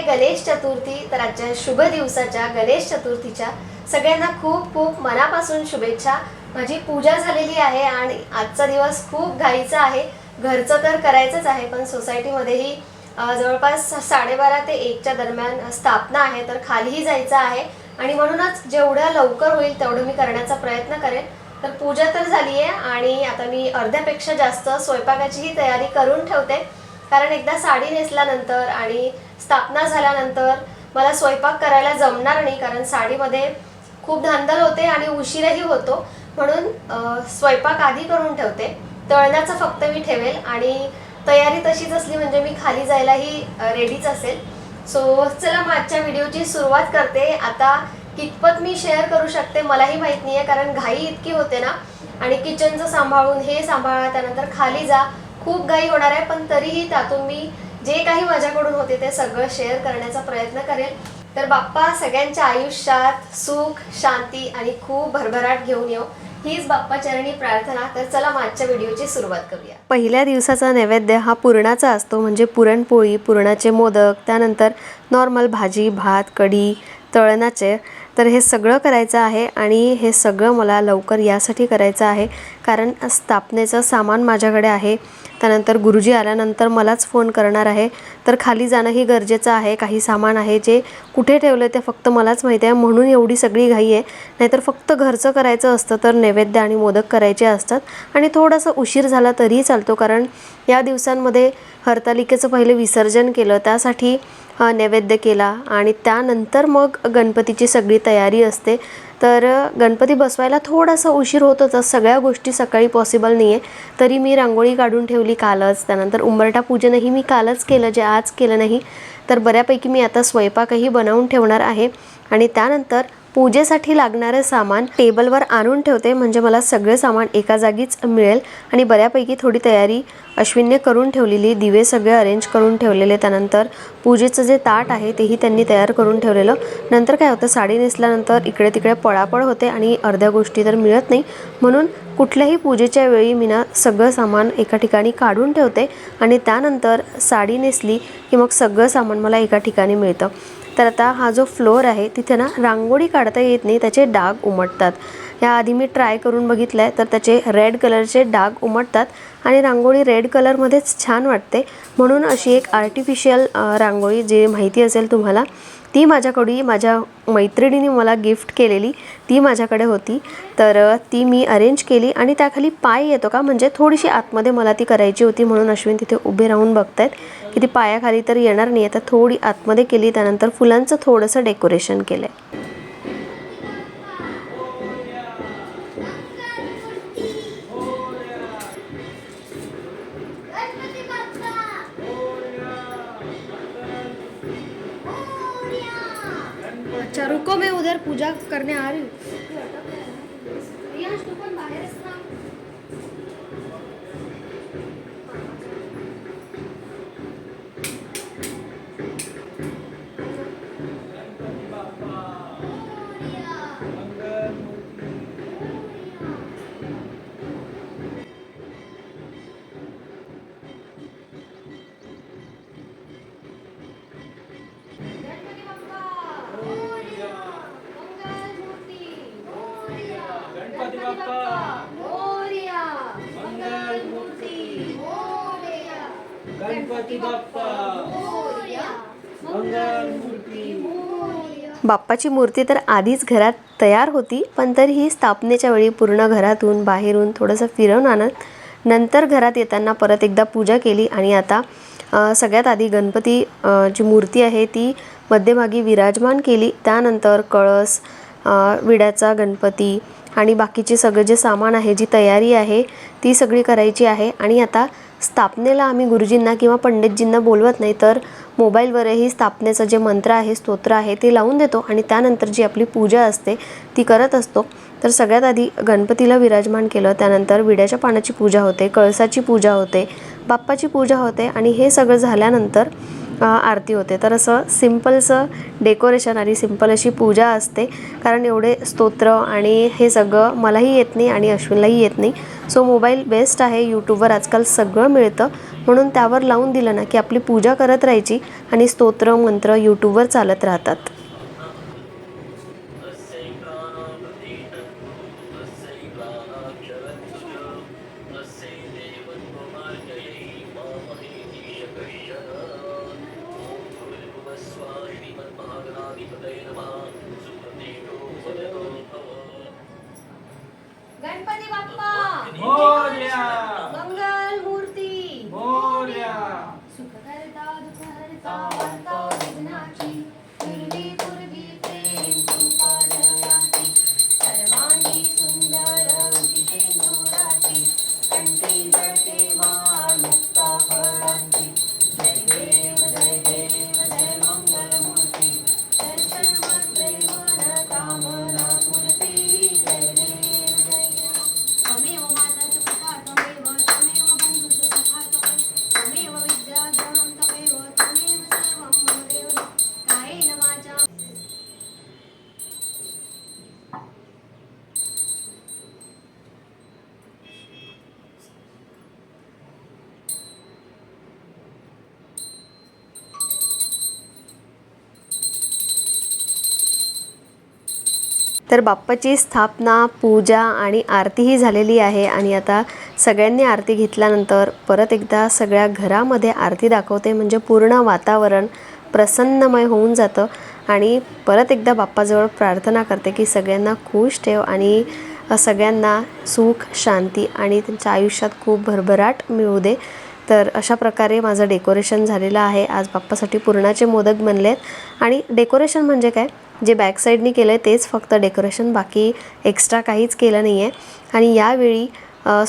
आहे गणेश चतुर्थी तर आजच्या शुभ दिवसाच्या गणेश चतुर्थीच्या सगळ्यांना खूप खूप मनापासून शुभेच्छा. माझी पूजा झालेली आहे आणि आजचा दिवस खूप घाईचा आहे. घरचं तर करायचंच आहे पण सोसायटीमध्येही जवळपास साडेबारा ते एकच्या दरम्यान स्थापना आहे तर खालीही जायचं आहे. आणि म्हणूनच जेवढं लवकर होईल तेवढं मी करण्याचा प्रयत्न करेन. तर पूजा तर झाली आहे आणि आता मी अर्ध्यापेक्षा जास्त स्वयंपाकाचीही तयारी करून ठेवते. कारण एकदा साडी नेसल्यानंतर आणि स्थापना झाल्यानंतर मला स्वयंपाक करायला जमणार नाही कारण साडीमध्ये खूप धांदल होते आणि उशीरही होतो. म्हणून स्वयंपाक आधी करून ठेवते. तळण्याचं फक्त मी ठेवेल आणि तयारी तशीच असली म्हणजे मी खाली जायलाही रेडीच असेल. सो चला मग आजच्या व्हिडिओची सुरुवात करते. आता कितपत मी शेअर करू शकते मलाही माहीत नाही आहे कारण घाई इतकी होते ना. आणि किचनचं सांभाळून हे सांभाळा त्यानंतर खाली जा. खूप घाई होणार आहे पण तरीही त्यातून मी जे काही माझ्याकडून होते ते सगळं शेअर करण्याचा प्रयत्न करेल. तर बाप्पा सगळ्यांच्या आयुष्यात सुख शांती आणि खूप भरभराट घेऊन येऊ. हीच बाप्पा चरणी प्रार्थना. तर चला मागच्या आजच्या व्हिडिओची सुरुवात करूया. पहिल्या दिवसाचा नैवेद्य हा पुरणाचा असतो म्हणजे पुरणपोळी पुरणाचे मोदक त्यानंतर नॉर्मल भाजी भात कढी तळणाचे. तर हे सगळं करायचं आहे आणि हे सगळं मला लवकर यासाठी करायचं आहे कारण स्थापनेचं सामान माझ्याकडे आहे. त्यानंतर गुरुजी आल्यानंतर मलाच फोन करणार आहे. तर खाली जाणंही गरजेचं आहे. काही सामान आहे जे कुठे ठेवलं ते फक्त मलाच माहिती आहे. म्हणून एवढी सगळी घाई आहे. नाहीतर फक्त घरचं करायचं असतं तर नैवेद्य आणि मोदक करायचे असतात. आणि थोडासा उशीर झाला तरीही चालतो. कारण या दिवसांमध्ये हरतालिकेचं पहिले विसर्जन केलं. त्यासाठी नैवेद्य केला आणि त्यानंतर मग गणपतीची सगळी तयारी असते. तर गणपती बसवायला थोडासा उशीर होतोच सगळ्या गोष्टी सकाळी पॉसिबल नाही आहे तरी मी रांगोळी काढून ठेवली कालच. त्यानंतर उंबरटा पूजनही मी कालच केलं जे आज केलं नाही. तर बऱ्यापैकी मी आता स्वयंपाकही बनवून ठेवणार आहे. आणि त्यानंतर पूजेसाठी लागणारं सामान टेबलवर आणून ठेवते. म्हणजे मला सगळे सामान एका जागीच मिळेल. आणि बऱ्यापैकी थोडी तयारी अश्विनने करून ठेवलेली. दिवे सगळे अरेंज करून ठेवलेले. त्यानंतर पूजेचं जे ताट आहे तेही त्यांनी तयार करून ठेवलेलं. नंतर काय होतं? साडी नेसल्यानंतर इकडे तिकडे पळापळ होते आणि अर्ध्या गोष्टी तर मिळत नाही. म्हणून कुठल्याही पूजेच्या वेळी मी ना सगळं सामान एका ठिकाणी काढून ठेवते. आणि त्यानंतर साडी नेसली की मग सगळं सामान मला एका ठिकाणी मिळतं. तर आता हा जो फ्लोअर आहे तिथे ना रांगोळी काढता येत नाही त्याचे डाग उमटतात. याआधी मी ट्राय करून बघितलं आहे तर त्याचे रेड कलरचे डाग उमटतात आणि रांगोळी रेड कलरमध्येच छान वाटते. म्हणून अशी एक आर्टिफिशियल रांगोळी जे माहिती असेल तुम्हाला ती माझ्याकडे माझ्या मैत्रिणीने मला गिफ्ट केलेली ती माझ्याकडे होती. तर ती मी अरेंज केली आणि त्याखाली पाय येतो का? म्हणजे थोडीशी आतमध्ये मला ती करायची होती म्हणून अश्विन तिथे उभे राहून बघतायत. की ती पायाखाली तर येणार नाही. आता थोडी आतमध्ये केली त्यानंतर फुलांचं थोडंसं डेकोरेशन केलं आहे अच्छा रुको मैं उधर पूजा करने आ रही हूँ। गणपती बाप्पा. मोरया. मंगल मूर्ती मोरया बाप्पाची मूर्ती तर आधीच घरात तयार होती पण तरीही स्थापनेच्या वेळी पूर्ण घरातून बाहेरून थोडंसं फिरवून आणत नंतर घरात येताना परत एकदा पूजा केली आणि आता सगळ्यात आधी गणपती जी मूर्ती आहे ती मध्यभागी विराजमान केली त्यानंतर कळस विड्याचा गणपती आणि बाकीचे सगळं जे सामान आहे जी तयारी आहे ती सगळी करायची आहे आणि आता स्थापनेला आम्ही गुरुजींना किंवा पंडितजींना बोलवत नाही तर मोबाईलवरही स्थापनेचं जे मंत्र आहे स्तोत्र आहे ते लावून देतो आणि त्यानंतर जी आपली पूजा असते ती करत असतो. तर सगळ्यात आधी गणपतीला विराजमान केलं त्यानंतर विड्याच्या पानाची पूजा होते कळसाची पूजा होते बाप्पाची पूजा होते आणि हे सगळं झाल्यानंतर आरती होते. तर असं सिम्पलचं डेकोरेशन आणि सिंपल अशी पूजा असते. कारण एवढे स्तोत्र आणि हे सगळं मलाही येत नाही आणि अश्विनलाही येत नाही. सो मोबाईल बेस्ट आहे. यूट्यूबवर आजकाल सगळं मिळतं. म्हणून त्यावर लावून दिलं ना की आपली पूजा करत राहायची आणि स्तोत्र मंत्र यूट्यूबवर चालत राहतात. तर बाप्पाची स्थापना पूजा आणि आरतीही झालेली आहे आणि आता सगळ्यांनी आरती घेतल्यानंतर परत एकदा सगळ्या घरामध्ये आरती दाखवते. म्हणजे पूर्ण वातावरण प्रसन्नमय होऊन जातं आणि परत एकदा बाप्पाजवळ प्रार्थना करते की सगळ्यांना खुश ठेव आणि सगळ्यांना सुख शांती आणि त्यांच्या आयुष्यात खूप भरभराट मिळू दे. तर अशा प्रकारे माझं डेकोरेशन झालेलं आहे. आज बाप्पासाठी पुरणाचे मोदक बनले आहेत आणि डेकोरेशन म्हणजे काय? जे बॅक साईडनी केलं आहे तेच फक्त डेकोरेशन बाकी एक्स्ट्रा काहीच केलं नाही आहे आणि यावेळी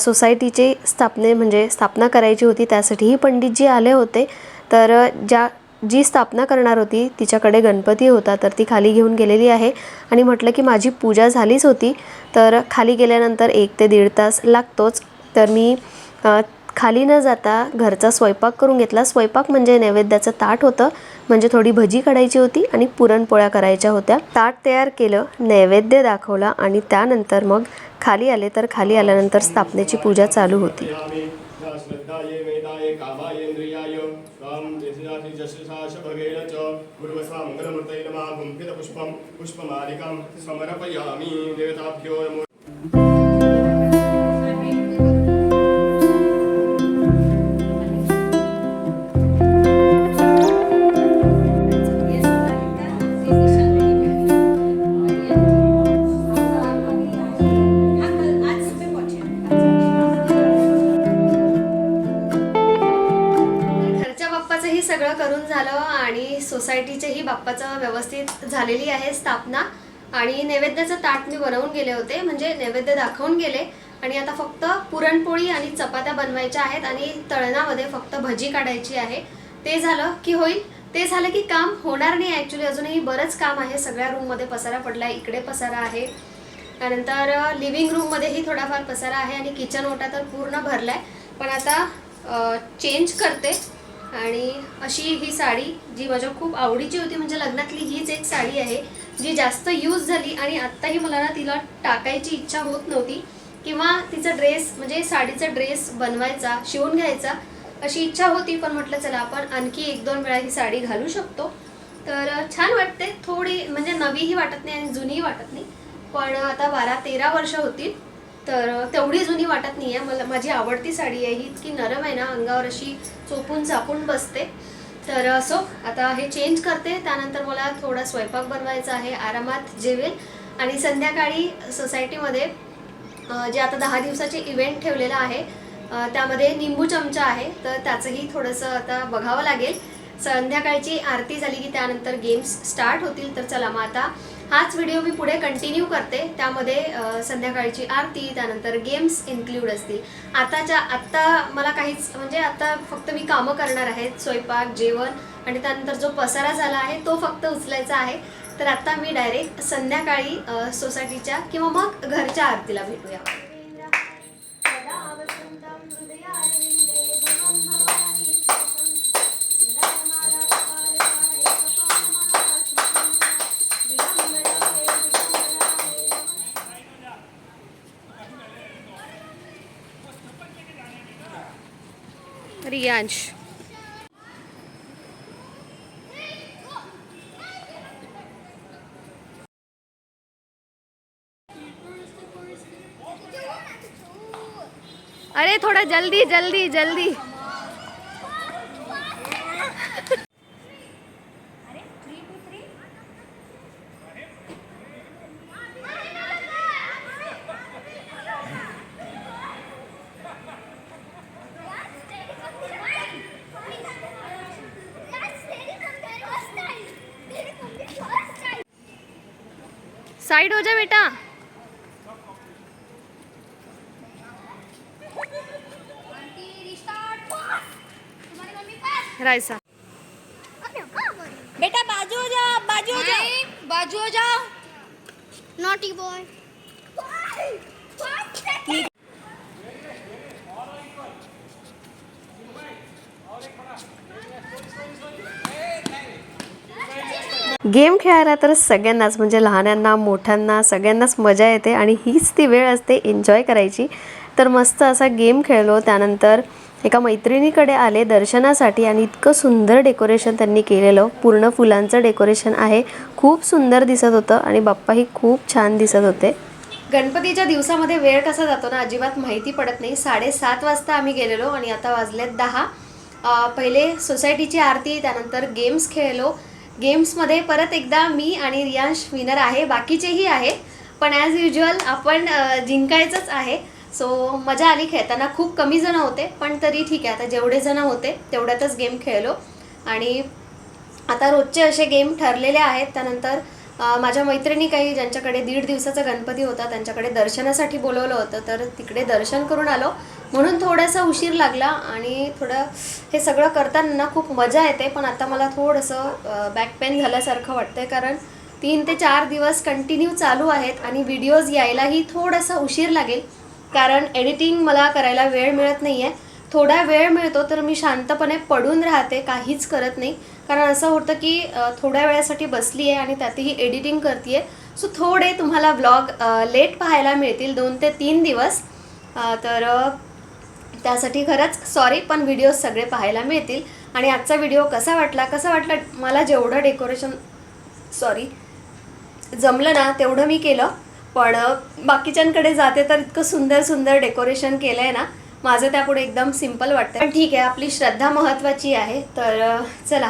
सोसायटीचे स्थापने म्हणजे स्थापना करायची होती त्यासाठीही पंडितजी आले होते. तर ज्या जी स्थापना करणार होती तिच्याकडे गणपती होता तर ती खाली घेऊन गेलेली आहे. आणि म्हटलं की माझी पूजा झालीच होती तर खाली गेल्यानंतर एक ते दीड तास लागतोच. तर मी खाली न जाता घरचा स्वयंपाक करून घेतला स्वयंपाक म्हणजे नैवेद्याचं ताट होतं म्हणजे थोडी भजी काढायची होती आणि पुरणपोळ्या करायच्या होत्या ताट तयार केलं नैवेद्य दाखवला आणि त्यानंतर मग खाली आले तर खाली आल्यानंतर स्थापनेची पूजा चालू होती यामि सोसायटीचेही बाप्पाचं व्यवस्थित झालेली आहे स्थापना. आणि नैवेद्याचं ताट मी बनवून गेले होते म्हणजे नैवेद्य दाखवून गेले. आणि आता फक्त पुरणपोळी आणि चपात्या बनवायच्या आहेत आणि तळणामध्ये फक्त भजी काढायची आहे. ते झालं की होईल. ते झालं की काम होणार नाही ॲक्च्युली अजूनही बरंच काम आहे. सगळ्या रूममध्ये पसारा पडला आहे इकडे पसारा आहे. त्यानंतर लिव्हिंग रूममध्येही थोडाफार पसारा आहे आणि किचन ओटा तर पूर्ण भरला आहे पण आता चेंज करते. आणि अशी ही साडी जी माझ्या खूप आवडीची होती म्हणजे लग्नातली हीच एक साडी आहे जी जास्त यूज झाली आणि आत्ताही मला ना तिला टाकायची इच्छा होत नव्हती. किंवा तिचा ड्रेस म्हणजे साडीचा ड्रेस बनवायचा शिवून घ्यायचा अशी इच्छा होती. पण म्हटलं चला आपण आणखी एक दोन वेळा ही साडी घालू शकतो. तर छान वाटते. थोडी म्हणजे नवीही वाटत नाही आणि जुनीही वाटत नाही. पण आता बारा तेरा वर्ष होतील. तर तेवढी जुनी वाटत नाही आहे मला माझी आवडती साडी आहे ही. इतकी नरम आहे ना अंगावर अशी चोपून चापून बसते. तर असो आता हे चेंज करते. त्यानंतर मला थोडा स्वयंपाक बनवायचा आहे. आरामात जेवेल आणि संध्याकाळी सोसायटीमध्ये जे आता दहा दिवसाचे इव्हेंट ठेवलेला आहे त्यामध्ये निंबू चमचा आहे. तर त्याचंही थोडंसं आता बघावं लागेल. संध्याकाळची आरती झाली की त्यानंतर गेम्स स्टार्ट होतील. तर चला मग आता हाच व्हिडिओ मी पुढे कंटिन्यू करते. त्यामध्ये संध्याकाळची आरती त्यानंतर गेम्स इन्क्लूड असतील. आताच्या आत्ता मला काहीच म्हणजे आता फक्त मी कामं करणार आहेत स्वयंपाक जेवण आणि त्यानंतर जो पसारा झाला आहे तो फक्त उचलायचा आहे. तर आत्ता मी डायरेक्ट संध्याकाळी सोसायटीच्या किंवा मग घरच्या आरतीला भेटूया. रियांश अरे थोड़ा जल्दी जल्दी जल्दी। साइड हो जा बेटा। रायसा बेटा बाजू हो जाओ बाजू हो जाओ। बाजू हो जाओ। नॉटी बॉय गेम खेळायला तर सगळ्यांनाच म्हणजे लहानांना मोठ्यांना सगळ्यांनाच मजा येते आणि हीच ती वेळ असते एन्जॉय करायची. तर मस्त असा गेम खेळलो. त्यानंतर एका मैत्रिणीकडे आले दर्शनासाठी आणि इतकं सुंदर डेकोरेशन त्यांनी केलेलं. पूर्ण फुलांचं डेकोरेशन आहे. खूप सुंदर दिसत होतं आणि बाप्पाही खूप छान दिसत होते. गणपतीच्या दिवसामध्ये वेळ कसा जातो ना अजिबात माहिती पडत नाही. साडेसात वाजता आम्ही गेलेलो आणि आता वाजलेत दहा. पहिले सोसायटीची आरती त्यानंतर गेम्स खेळलो. गेम्समध्ये परत एकदा मी आणि रियांश विनर आहे बाकीचेही आहे पण ॲज युजल आपण जिंकायचंच आहे. सो मजा आली खेळताना. खूप कमी जण होते पण तरी ठीक आहे. आता जेवढे जण होते तेवढ्यातच गेम खेळलो. आणि आता रोजचे असे गेम ठरलेले आहेत. त्यानंतर माझ्या मैत्रिणी काही ज्यांच्याकडे दीड दिवसाचा गणपती होता त्यांच्याकडे दर्शनासाठी बोलवलं होतं. तर तिकडे दर्शन करून आलो. म्हणून थोडासा उशीर लागला आणि थोडं हे सगळं करताना खूप मजा येते. पण आता मला थोडंसं बॅक पेन झाल्यासारखं वाटतंय कारण तीन ते चार दिवस कंटिन्यू चालू आहेत आणि व्हिडिओज यायलाही थोडासा उशीर लागेल. कारण एडिटिंग मला करायला वेळ मिळत नाही आहे थोडा वेळ मिळतो तर मी शांतपणे पडून राहते. काहीच करत नाही. कारण असं होतं की थोड्या वेळासाठी बसली आहे आणि त्यातही एडिटिंग करते सो थोडे तुम्हाला ब्लॉग लेट पाहायला मिळतील दोन ते तीन दिवस. तर त्यासाठी खरंच सॉरी पण व्हिडिओ सगळे पाहायला मिळतील. आणि आजचा व्हिडिओ कसा वाटला? कसा वाटला? मला जेवढं डेकोरेशन सॉरी जमलं ना तेवढं मी केलं. पण बाकीच्यांकडे जाते तर इतकं सुंदर सुंदर डेकोरेशन केलं आहे ना माझं त्यापुढे एकदम सिंपल वाटतं पण ठीक आहे आपली श्रद्धा महत्त्वाची आहे. तर चला.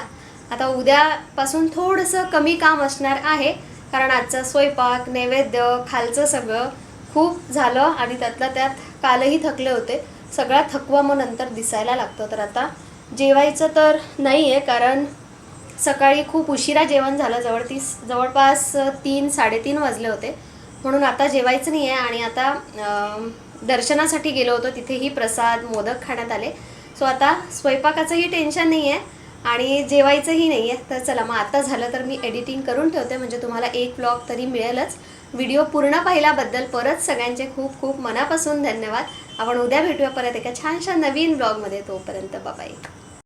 आता उद्यापासून थोडंसं कमी काम असणार आहे कारण आजचा स्वयंपाक नैवेद्य खालचं सगळं खूप झालं आणि त्यातल्या त्यात कालही थकले होते. सगळा थकवा मग नंतर दिसायला लागतो. तर आता जेवायचं तर नाही आहे कारण सकाळी खूप उशिरा जेवण झालं. जवळ तीस जवळपास तीन साडेतीन वाजले होते. म्हणून आता जेवायचं नाही आहे आणि आता दर्शनासाठी गेलो होतो. तिथेही प्रसाद मोदक खाण्यात आले. सो आता स्वयंपाकाचंही टेन्शन नाही आहे आणि जेवायचंही नाही आहे तर चला मग आता झालं तर मी एडिटिंग करून ठेवते म्हणजे तुम्हाला एक ब्लॉग तरी मिळेलच. व्हिडिओ पूर्ण पाहिल्याबद्दल परत सगळ्यांचे खूप खूप मनापासून धन्यवाद. आपण उद्या भेटूया परत एका छानशा नवीन ब्लॉगमध्ये तोपर्यंत बाबाई